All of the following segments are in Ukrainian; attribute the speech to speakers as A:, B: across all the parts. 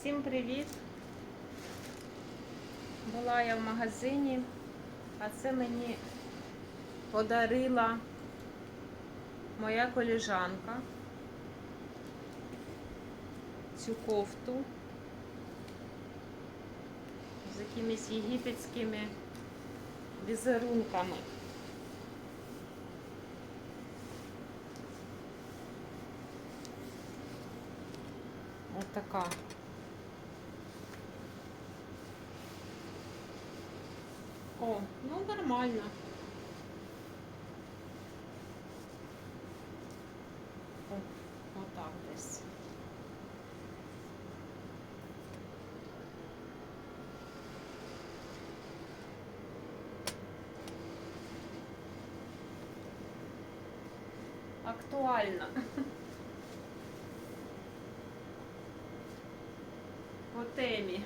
A: Всім привіт! Була я в магазині, а це мені подарила моя коліжанка цю кофту з якимись єгипетськими візерунками. Ось така. О, ну нормально. О, отак десь. Актуально. По темі.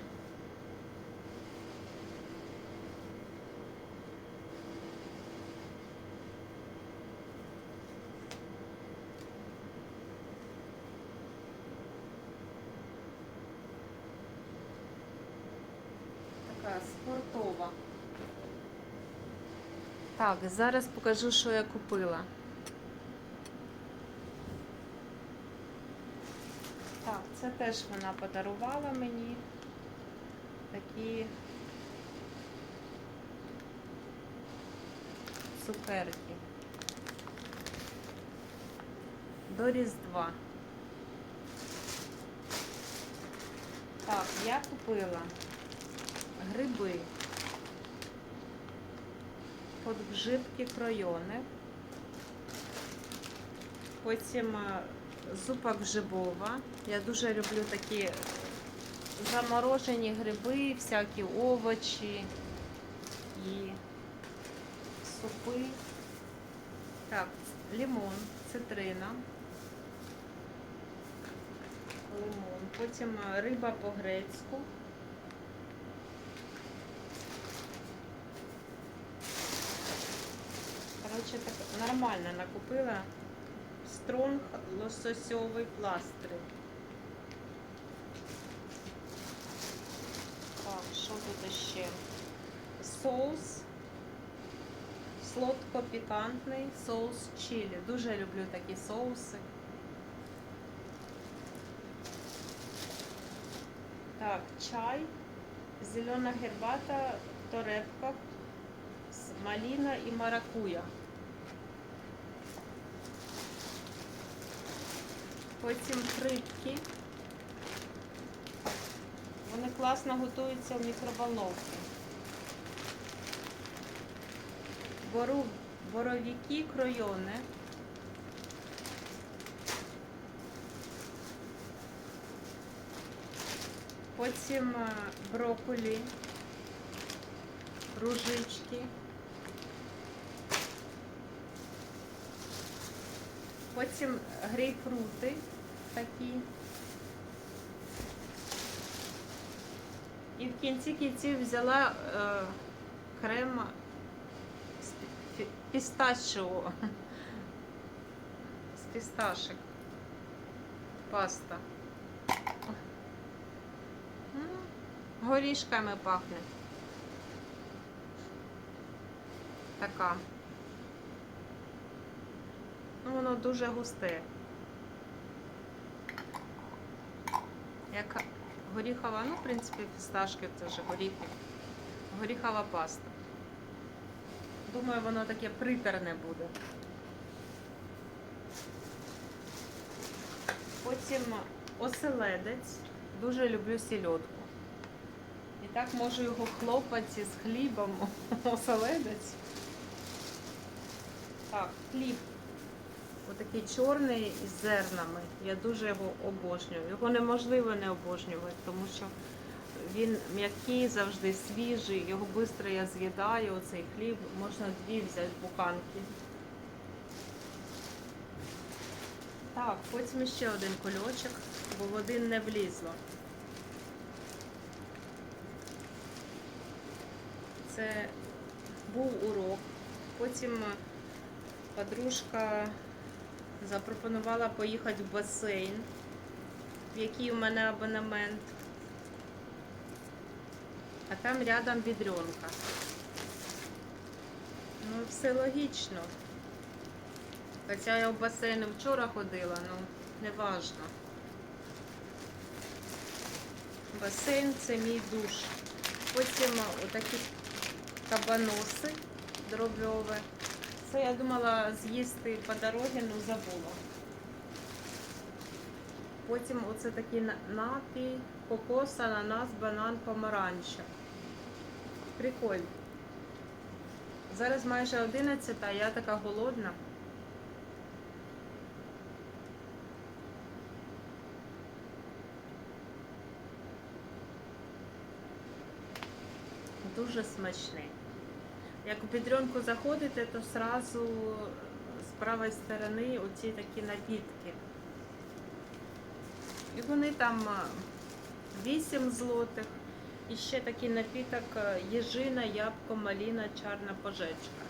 A: Така спортова. Так, зараз покажу, що я купила. Так, це теж вона подарувала мені такі цукерки. До Різдва. Так, я купила гриби, подгжибки кройони, потім е, зупа гжибова. Я дуже люблю такі заморожені гриби, всякі овочі і супи. Так, лимон, цитрина. Лимон. Потім риба по-грецьку. Коротше, так нормально накупила. Стронг лососьовий пластир. Так, що тут ще? Соус. Солодко-пікантний соус чилі. Дуже люблю такі соуси. Так, чай, зелена гербата, с- малина і маракуя. Потім фритки. Вони класно готуються в мікроволновці. Бору, боровики кройони. Потім е, брокколі, ружички. Потім грейпфрути такі. І в кінці кінців взяла е, крем з пі- пі- пістачого. З пісташек. Паста. Горішками пахне. Така. Ну, воно дуже густе. Як горіхова, ну, в принципі, фісташки це вже горіхи. Горіхова паста. Думаю, воно таке притерне буде. Потім оселедець. Дуже люблю сільотку. І так можу його хлопати з хлібом. Оселедець. Так, хліб. Отакий чорний з зернами. Я дуже його обожнюю. Його неможливо не обожнювати, тому що він м'який, завжди свіжий, його швидко я з'їдаю, оцей хліб, можна дві взяти буханки. Так, потім ще один кульочок, бо в один не влізло. Це був урок. Потім подружка запропонувала поїхати в басейн, в який у мене абонемент. а там рядом бідренка. Ну, все логічно. Хоча я в басейн вчора ходила, ну, не важно. Басейн це мій душ. Потім отакі кабаноси дробьові. Це я думала з'їсти по дорозі, ну забула. Потім оце такий напій, кокос, ананас, банан, помаранча. Прикольно. Зараз майже 11, а я така голодна. Дуже смачний. Як у підренку заходите, то сразу з правої сторони оці такі напітки. І вони там 8 злотих. І ще такий напіток а, єжина, ябко, маліна, чарна пожечка.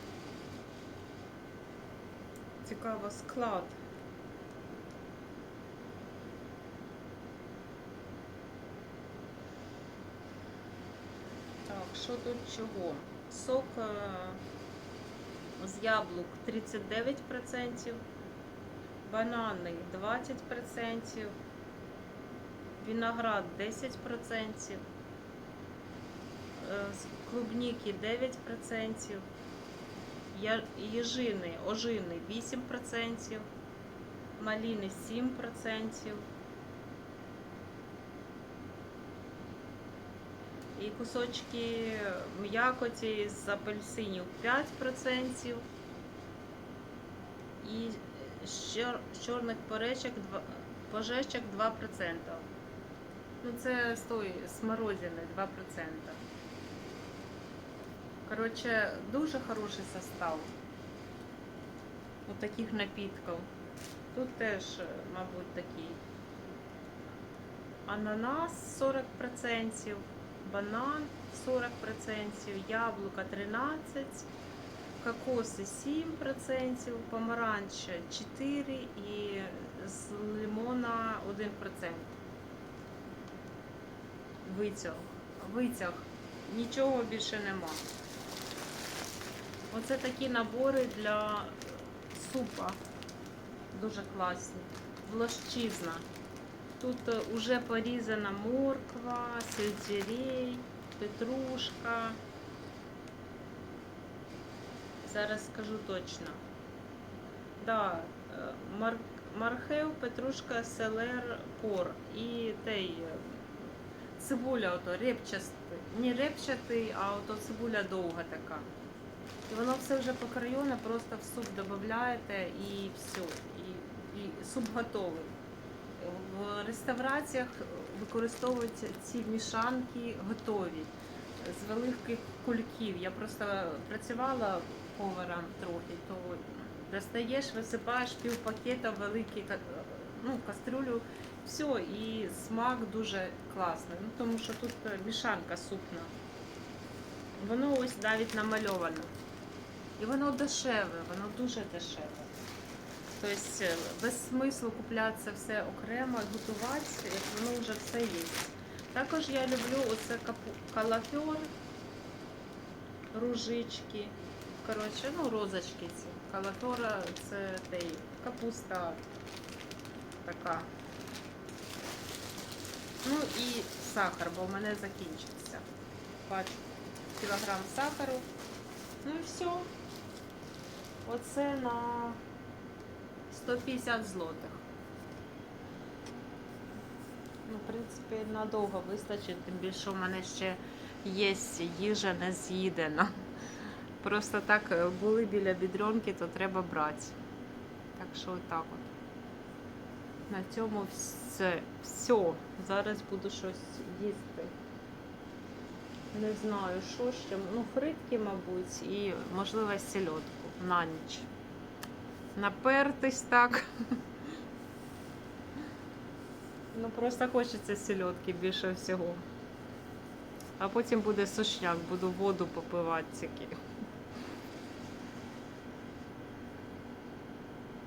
A: Цікаво склад. Так, що тут чого? Сок е, з яблук 39%, банани 20%, виноград 10%, е, з клубніки 9%, я- їжини, ожини 8%, маліни 7%. І кусочки м'якоті з апельсинів 5%. І з чорних поречок, пожечок 2%. Ну це з тої смородини 2%. Коротше, дуже хороший состав у таких напітків. Тут теж, мабуть, такий ананас 40%, банан 40%, яблука 13%, кокоси 7%, помаранча 4% і з лимона 1%. Витяг. Витяг. Нічого більше нема. Оце такі набори для супа. Дуже класні. Влощизна. Тут е, уже порізана морква, сельдерей, петрушка. Зараз скажу точно. Да, е, мар... мархев, петрушка, селер, пор і той е, цибуля, ото репчастий. Не репчатий, а ото цибуля довга така. І воно все вже покройоне, просто в суп додаєте і все. І, і суп готовий. В реставраціях використовуються ці мішанки готові з великих кульків. Я просто працювала поваром трохи, то достаєш, висипаєш пів пакета великий ну, кастрюлю, все, і смак дуже класний. Ну, тому що тут мішанка супна. Воно ось навіть намальовано. І воно дешеве, воно дуже дешеве. Тобто е, без смислу купляти це все окремо і готувати, як воно вже все є. Також я люблю оце калафьор, ружички. Коротше, ну, розочки ці. Калафьора це той, капуста така. Ну і сахар, бо в мене закінчився. Бачу, кілограм сахару. Ну і все. Оце на 150 злотих. Ну, в принципі, надовго вистачить, тим більше у мене ще є їжа не з'їдена. Просто так е, були біля бідренки, то треба брати. Так що отак от. На цьому все. Все. Зараз буду щось їсти. Не знаю, що ще. Ну, фритки, мабуть, і, можливо, сельодку на ніч. Напертись так. Ну, просто хочеться сільотки більше всього. А потім буде сушняк, буду воду попивати тільки.